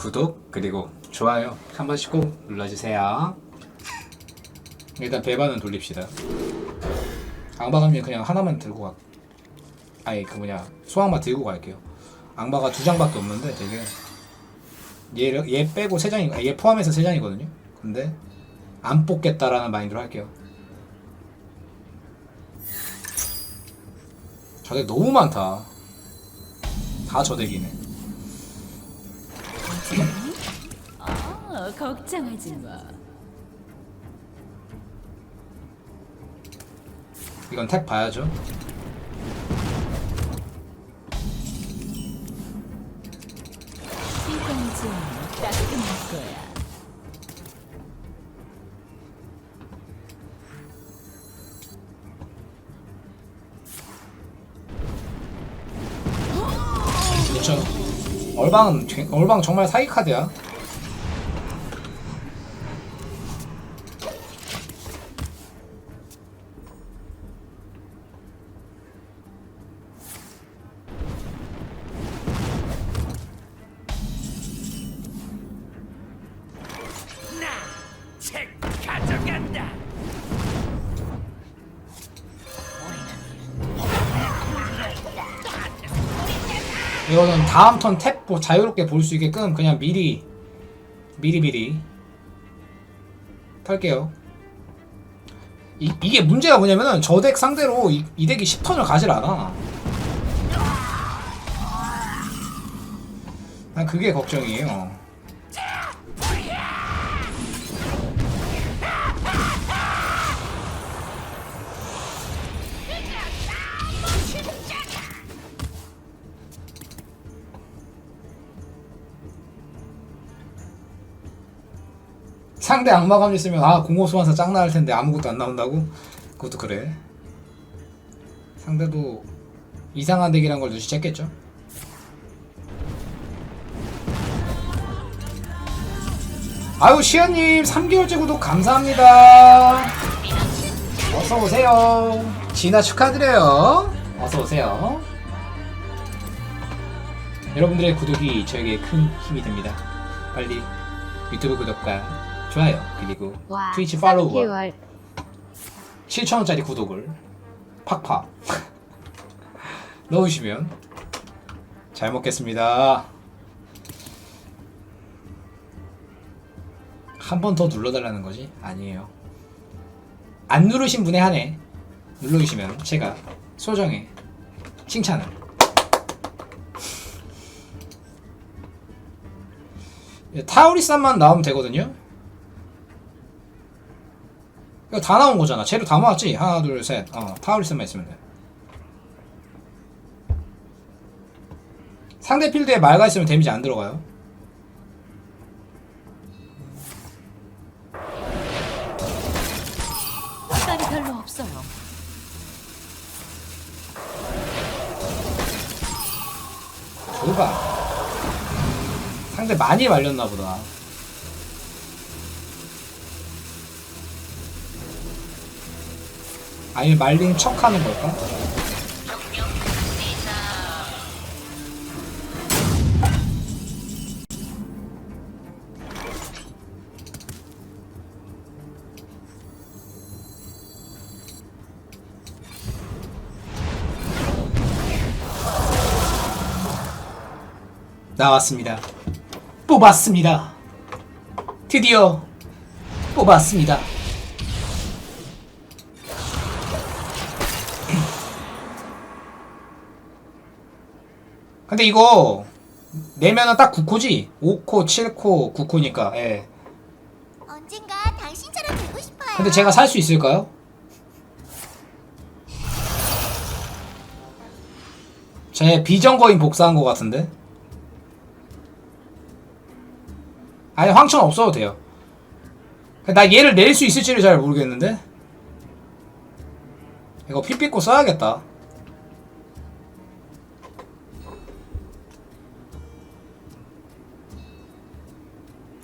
구독 그리고 좋아요 한 번씩 꼭 눌러주세요. 일단 배반은 돌립시다. 악마감님 그냥 하나만 들고 가. 아니 그 뭐냐 소황마 들고 갈게요. 악마가 두 장밖에 없는데 되게 얘, 얘 빼고 세 장이 얘 포함해서 세 장이거든요. 근데 안 뽑겠다라는 마인드로 할게요. 저덱 너무 많다. 다 저덱이네. 걱정하지 마. 이건 택 봐야죠. 이건 좀 따끔할 거야. 그렇죠. 얼방은 되- 얼방 정말 사기 카드야. 이거는 다음 턴탭 뭐 자유롭게 볼 수 있게끔 그냥 미리 미리 미리 탈게요. 이, 이게 문제가 뭐냐면은 저 덱 상대로 이, 이 덱이 10턴을 가질 않아. 난 그게 걱정이에요. 상대 악마감 있으면 아 공호 소환사 짱 나을 텐데 아무것도 안 나온다고? 그것도 그래. 상대도 이상한 덱이란 걸 눈치챘겠죠? 아유 시연님 3개월째 구독 감사합니다. 어서 오세요. 진아 축하드려요. 어서 오세요. 여러분들의 구독이 저에게 큰 힘이 됩니다. 빨리 유튜브 구독과 좋아요 그리고 와, 트위치 팔로우와 3개월 7천원짜리 구독을 팍팍 넣으시면 잘 먹겠습니다. 한 번 더 눌러달라는 거지? 아니에요. 안 누르신 분에 한해 눌러주시면 제가 소정의 칭찬을 예, 타우리산만 나오면 되거든요. 이거 다 나온 거잖아. 재료 다 모았지? 하나, 둘, 셋. 어, 타우리스만 있으면 돼. 상대 필드에 말가 있으면 데미지 안 들어가요. 시간이 별로 없어요. 조가. 상대 많이 말렸나 보다. 아니면 말린 척 하는 걸까? 나왔습니다. 뽑았습니다. 드디어 뽑았습니다. 근데 이거 내면은 딱 9코지? 5코, 7코, 9코니까. 예. 언젠가 당신처럼 되고 싶어요. 근데 제가 살 수 있을까요? 제 비정거인 복사한 것 같은데? 아니 황천 없어도 돼요. 나 얘를 낼 수 있을지를 잘 모르겠는데? 이거 피 삐고 써야겠다.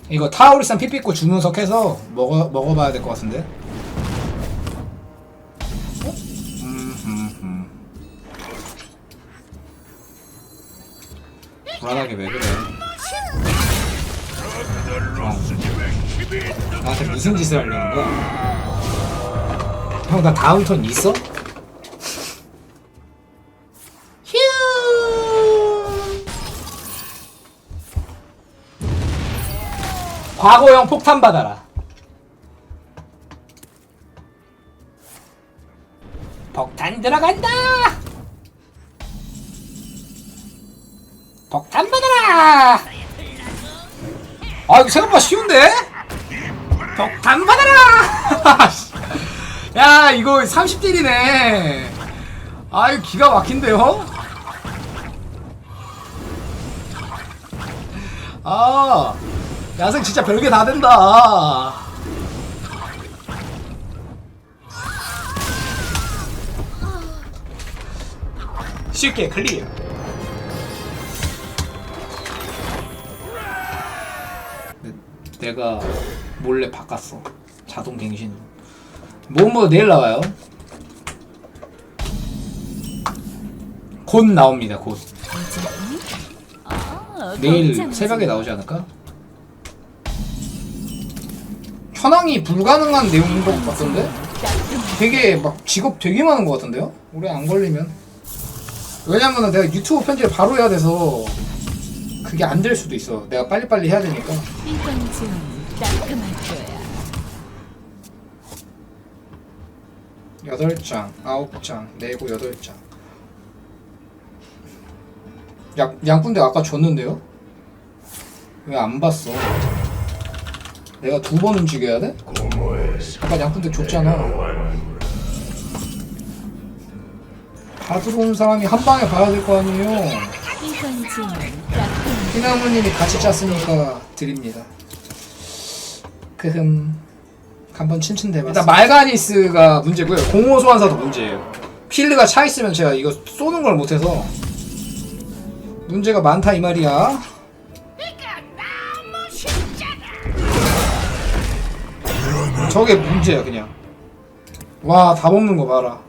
이거 타오리산 피 삐고 주문석 해서 먹어, 먹어봐야 될 것 같은데? 어? 음, 음, 음. 불안하게 왜 그래? 나한테 무슨 짓을 하려는 거야? 형 나 다음 턴 있어? 과거형 폭탄 받아라. 폭탄 들어간다. 폭탄 받아라. 아 이거 생각보다 쉬운데? 폭탄 받아라! 야 이거 30딜이네 아 이거 기가 막힌데요? 아 야생 진짜 별게 다 된다. 쉽게 클리어. 네, 내가 몰래 바꿨어. 자동 갱신으로 뭐뭐 내일 나와요? 곧 나옵니다 곧. 아, 내일 새벽에 마. 나오지 않을까? 현황이 불가능한 내용인 것 같던데? 되게 막 직업 되게 많은 것 같은데요? 오래 안 걸리면 왜냐면은 내가 유튜브 편집을 바로 해야 돼서 그게 안 될 수도 있어 내가 빨리빨리 해야 되니까 이번 지원 따끔할 거야. 여덟 장, 아홉 장, 내고 여덟 장. 양 양꾼대 아까 줬는데요? 왜 안 봤어? 내가 두 번 움직여야 돼? 아까 양꾼대 줬잖아. 다 들어온 사람이 한 방에 봐야 될 거 아니에요. 희나무님이 같이 짰으니까 드립니다. 크흠. 한번 칭찬대봤어. 일단 말가니스가 문제고요. 공호 소환사도 문제예요. 필드가 차 있으면 제가 이거 쏘는 걸 못해서 문제가 많다 이 말이야. 저게 문제야 그냥. 와 다 먹는 거 봐라.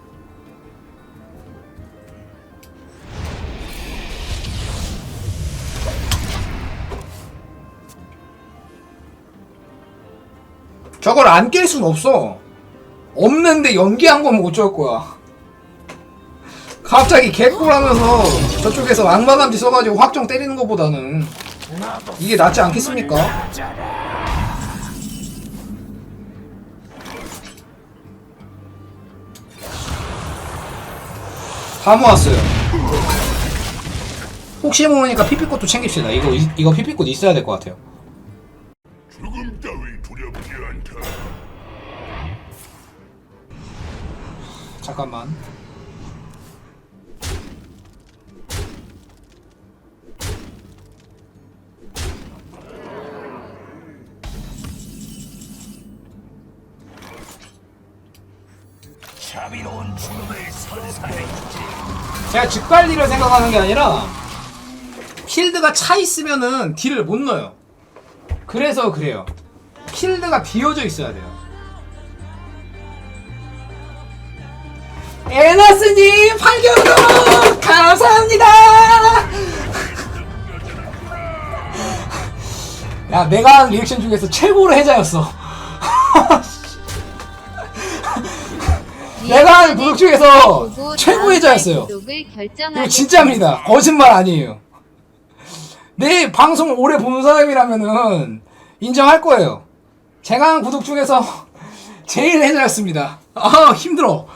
저걸 안 깰 순 없어. 없는데 연기한 거면 어쩔 거야. 갑자기 개꿀하면서 저쪽에서 악마감지 써가지고 확정 때리는 것보다는 이게 낫지 않겠습니까? 다 모았어요. 혹시 모르니까 피피꽃도 챙깁시다. 이거 이- 이거 피피꽃 있어야 될 것 같아요. 죽음 따위 두렵지 않다. 잠깐만. 제가 직관리를 생각하는 게 아니라 필드가 차 있으면은 딜을 못 넣어요. 그래서 그래요. 필드가 비어져 있어야 돼요. 에너스님 8개월 감사합니다. 야 내가 한 리액션 중에서 최고로 해자였어. 내가 한 구독 중에서 최고 해자였어요. 이거 진짜입니다. 거짓말 아니에요. 내 방송 오래 보는 사람이라면은 인정할 거예요. 제가 한 구독 중에서 제일 해자였습니다. 아 힘들어.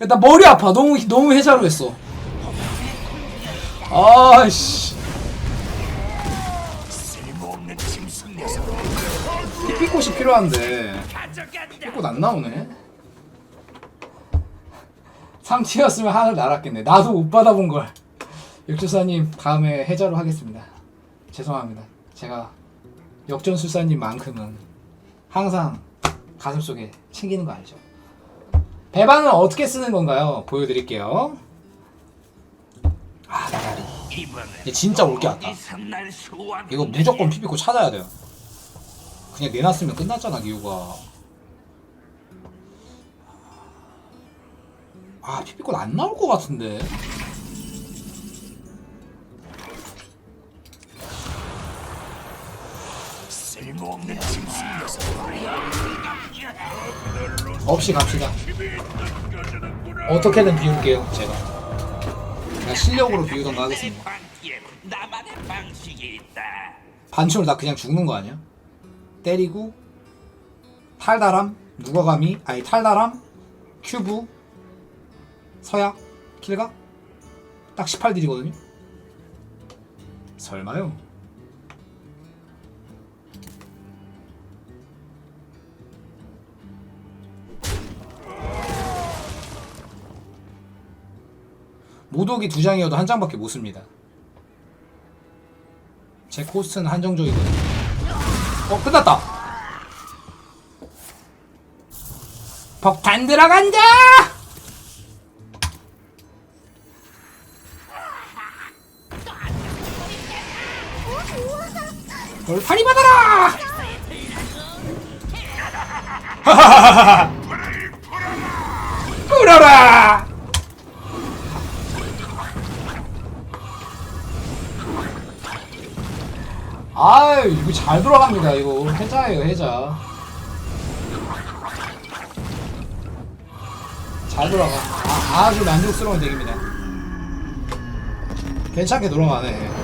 나 머리 아파. 너무 너무 해자로 했어. 아씨. 녀석. 피피꽃이 필요한데. 피피꽃 안 나오네. 상치였으면 하늘 날았겠네. 나도 못 받아본 걸. 역주사님 다음에 해자로 하겠습니다. 죄송합니다. 제가 역전술사님만큼은 항상 가슴속에 챙기는 거 알죠? 배반은 어떻게 쓰는 건가요? 보여드릴게요. 아 나가리. 얘 진짜 올게 소환? 이거 무조건 피피코 찾아야 돼요. 그냥 내놨으면 끝났잖아 기우가. 아 피피코 안 나올 것 같은데. 쓸모없는 짐승 녀석. 없이 갑시다. 어떻게든 비울게요, 제가. 그냥 실력으로 비우던가 하겠습니다. 방기에 나만의 방식이 있다. 반충을 나 그냥 죽는 거 아니야? 때리고 탈다람 누가 감히 아니 탈다람 큐브 서약 킬가 딱 18딜이거든요 설마요 모독이 두 장이어도 한 장밖에 못 씁니다 제 코스트는 한정적이거든요. 어 끝났다. 폭탄 들어간다. 돌파리 받아라. 하하하하. 불어라. 아유 이거 잘 돌아갑니다 이거 해자예요 해자 잘 돌아가 아, 아주 만족스러운 덱입니다 괜찮게 돌아가네